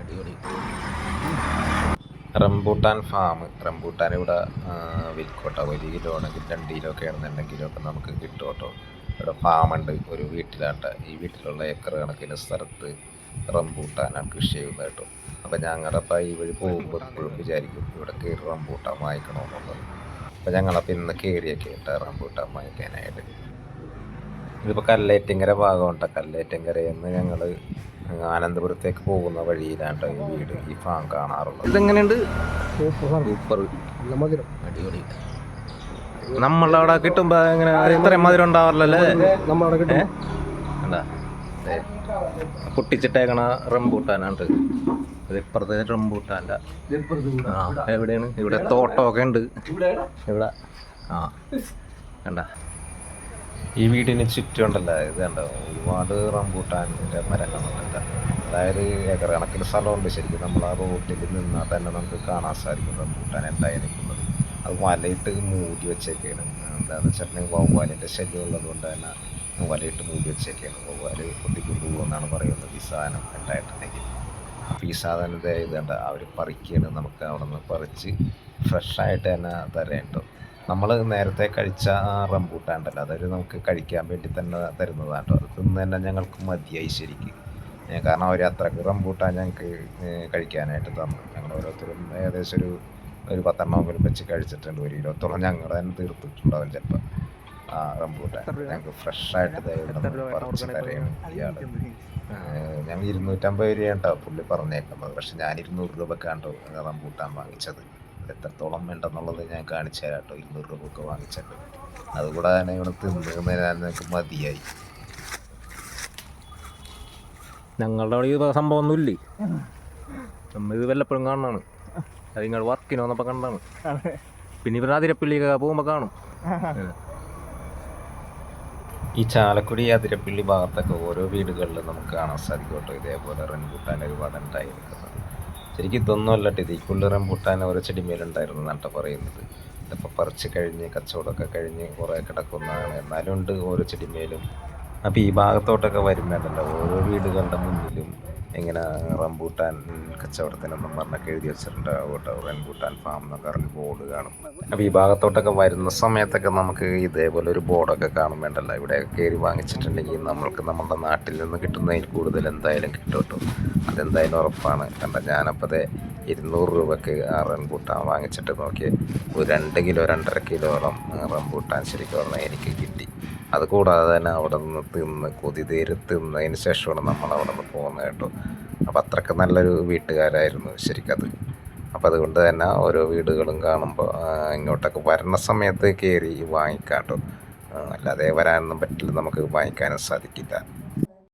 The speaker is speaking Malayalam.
അടിപൊളി. Rambutan farm. റംബൂട്ടാൻ ഇവിടെ വിൽക്കോട്ടോ? ഒരു കിലോ ആണെങ്കിൽ രണ്ട് കിലോ ഒക്കെ ആണെന്നുണ്ടെങ്കിലും ഒക്കെ നമുക്ക് കിട്ടും കേട്ടോ ഇവിടെ ഉണ്ട് ഒരു വീട്ടിലാട്ട. ഈ വീട്ടിലുള്ള ഏക്കർ കണക്കിന് സ്ഥലത്ത് റംബൂട്ടാനാണ് കൃഷി ചെയ്യുന്നത് കേട്ടോ. അപ്പം ഞങ്ങളപ്പോൾ ഈ വഴി പോകുമ്പോൾ എപ്പോഴും വിചാരിക്കും ഇവിടെ കയറി റംബൂട്ടാൻ വാങ്ങിക്കണമെന്നുള്ളത് അപ്പം ഞങ്ങളപ്പോൾ ഇന്ന് കയറിയൊക്കെ കേട്ടോ റംബൂട്ടാൻ വാങ്ങിക്കാനായിട്ട്. ഇതിപ്പോൾ കല്ലേറ്റിങ്കര ഭാഗമുണ്ട് കല്ലേറ്റിങ്കരയിൽ നിന്ന് ഞങ്ങൾ ആനന്ദപുരത്തേക്ക് പോകുന്ന വഴിയിലാണ് ഈ വീട് ഈ ഫാം കാണാറുള്ളത്. ഇതെങ്ങനെയുണ്ട്? സൂപ്പർ. അടിപൊളി. നമ്മളവിടെ കിട്ടുമ്പോ എങ്ങനെ ഇത്രയും മധുരം ഉണ്ടാവാറില്ലല്ലേ? എന്താ പൊട്ടിച്ചിട്ടേക്കണ റംബൂട്ടാനാണ്ട് ഇപ്പുറത്തെ റംബൂട്ടാന്റെ. ആ എവിടെയാണ്? ഇവിടെ തോട്ടമൊക്കെ ഉണ്ട്. ഇവിടെ. ആ കണ്ട? ഈ വീടിന് ചുറ്റുമുണ്ടല്ലോ ഇത് കണ്ടോ? ഒരുപാട് റംബൂട്ടാന്റെ മരങ്ങളുണ്ട് അതായത് ഏക്കർ കണക്കിന് സ്ഥലമുണ്ട്. ശരിക്കും നമ്മൾ ആ റോഡിൽ നിന്നാൽ തന്നെ നമുക്ക് കാണാൻ സാധിക്കും റംബൂട്ടാൻ എന്തായി നിൽക്കുന്നത്. അത് വലയിട്ട് മൂടി വെച്ചേക്കാണ്. എന്താണെന്ന് വെച്ചിട്ടുണ്ടെങ്കിൽ വവ്വാലിന്റെ ശല്യം ഉള്ളത് കൊണ്ട് തന്നെ വലയിട്ട് മൂടി വെച്ചേക്കാണ്. വവ്വാൽ കൊത്തിക്കൊണ്ടു പോകുമെന്നാണ് പറയുന്നത് ഈ സാധനം ഉണ്ടായിട്ടുണ്ടെങ്കിൽ. അപ്പോൾ ഈ സാധനം ഇത് ഇതുണ്ട് അവർ പറിക്കുകയാണ് നമുക്ക് അവിടെ നിന്ന് പറിച്ച് ഫ്രഷായിട്ട് തന്നെ തരേണ്ടോ നമ്മൾ നേരത്തെ കഴിച്ച ആ റംബൂട്ടാൻ ഉണ്ടല്ലോ അതൊരു നമുക്ക് കഴിക്കാൻ വേണ്ടി തന്നെ തരുന്നതാണ് കേട്ടോ അത് തിന്ന് തന്നെ ഞങ്ങൾക്ക് മതിയായി ശരിക്കും. കാരണം അവർ അത്രയ്ക്ക് റംബൂട്ടാൻ ഞങ്ങൾക്ക് കഴിക്കാനായിട്ട് തന്നു. ഞങ്ങൾ ഓരോരുത്തരും ഏകദേശം ഒരു ഒരു പത്തെണ്ണമെങ്കിലും വെച്ച് കഴിച്ചിട്ടുണ്ട് ഒരു ഇരുപത്തോളം ഞങ്ങൾ തന്നെ തീർത്തിട്ടുണ്ടാവും ചിലപ്പോൾ ആ റംബൂട്ടാൻ. ഞങ്ങൾക്ക് ഫ്രഷായിട്ട് പറിച്ച് തരുകയാണ് ഇയാൾ ഞങ്ങൾ ഇരുന്നൂറ്റമ്പത് രൂപയാണ് കേട്ടോ പുള്ളി പറഞ്ഞേക്കുന്നത്. പക്ഷെ ഞാൻ ഇരുന്നൂറ് രൂപക്കാണ്ടോ റംബൂട്ടാൻ വാങ്ങിച്ചത്. എത്രത്തോളം വേണ്ടെന്നുള്ളത് ഞാൻ കാണിച്ചു തരാം കേട്ടോ. ഇരുന്നൂറ് രൂപക്ക് വാങ്ങിച്ചിട്ട് അതുകൂടാതെ തന്നെ ഇവിടെ തിന്നുന്നതിന് ഞങ്ങൾക്ക് മതിയായി. ഞങ്ങളുടെ അവിടെ ഈ സംഭവം ഒന്നുമില്ലേ നമ്മൾ ഇത് വല്ലപ്പോഴും കാണാണ് അത് നിങ്ങൾ വർക്കിന് വന്നപ്പോൾ കണ്ടാണ് പിന്നെ ഇവർ അതിരപ്പള്ളിയൊക്കെ പോകുമ്പോൾ കാണും. ഈ ചാലക്കുടി അതിരപ്പള്ളി ഭാഗത്തൊക്കെ ഓരോ വീടുകളിലും നമുക്ക് കാണാൻ സാധിക്കും കേട്ടോ. ഇതേപോലെ റംബൂട്ടാൻ ഒരുപാട് ഉണ്ടായി നിൽക്കുന്നത് ശരിക്കും ഇതൊന്നുമല്ല ഇത് ഈ പുള്ളി റംബൂട്ടാൻ ഓരോ ചെടിമേലുണ്ടായിരുന്നു എന്നാട്ടോ പറയുന്നത്. ഇതിപ്പോൾ പറിച്ച് കഴിഞ്ഞ് കച്ചവടമൊക്കെ കഴിഞ്ഞ് കുറേ കിടക്കുന്നതാണ്. എന്നാലും ഉണ്ട് ഓരോ ചെടിമേലും അപ്പോൾ ഈ ഭാഗത്തോട്ടൊക്കെ വരുന്നുണ്ടല്ലോ ഓരോ വീടുകളുടെ മുന്നിലും ഇങ്ങനെ റംബൂട്ടാൻ കച്ചവടത്തിനൊന്നും പറഞ്ഞൊക്കെ എഴുതി വെച്ചിട്ടുണ്ട്. റംബൂട്ടാൻ ഫാം എന്നൊക്കെ പറഞ്ഞ് ബോർഡ് കാണും. അപ്പോൾ ഈ ഭാഗത്തോട്ടൊക്കെ വരുന്ന സമയത്തൊക്കെ നമുക്ക് ഇതേപോലെ ഒരു ബോർഡൊക്കെ കാണും വേണ്ടല്ലോ ഇവിടെ കയറി വാങ്ങിച്ചിട്ടുണ്ടെങ്കിൽ നമ്മൾക്ക് നമ്മുടെ നാട്ടിൽ നിന്ന് കിട്ടുന്നതിൽ കൂടുതൽ എന്തായാലും കിട്ടും കേട്ടോ. അതെന്തായാലും ഉറപ്പാണ്. കണ്ട ഞാനപ്പോൾ അതെ ഇരുന്നൂറ് രൂപയ്ക്ക് ആ റംബൂട്ടാൻ വാങ്ങിച്ചിട്ട് നോക്കി ഒരു രണ്ട് കിലോ രണ്ടര കിലോളം റംബൂട്ടാൻ ശരിക്കും പറഞ്ഞാൽ എനിക്ക് കിട്ടി. അതുകൂടാതെ തന്നെ അവിടെ നിന്ന് തിന്ന് കൊതി തീരെ തിന്നതിന് ശേഷമാണ് നമ്മൾ അവിടെ നിന്ന് പോകുന്നത് കേട്ടോ. അപ്പം അത്രയ്ക്ക് നല്ലൊരു വീട്ടുകാരായിരുന്നു ശരിക്കത് അപ്പം അതുകൊണ്ട് തന്നെ ഓരോ വീടുകളും കാണുമ്പോൾ ഇങ്ങോട്ടൊക്കെ വരണ സമയത്ത് കയറി വാങ്ങിക്കാം കേട്ടോ. അല്ലാതെ വരാനൊന്നും പറ്റില്ല നമുക്ക് വാങ്ങിക്കാനും സാധിക്കില്ല.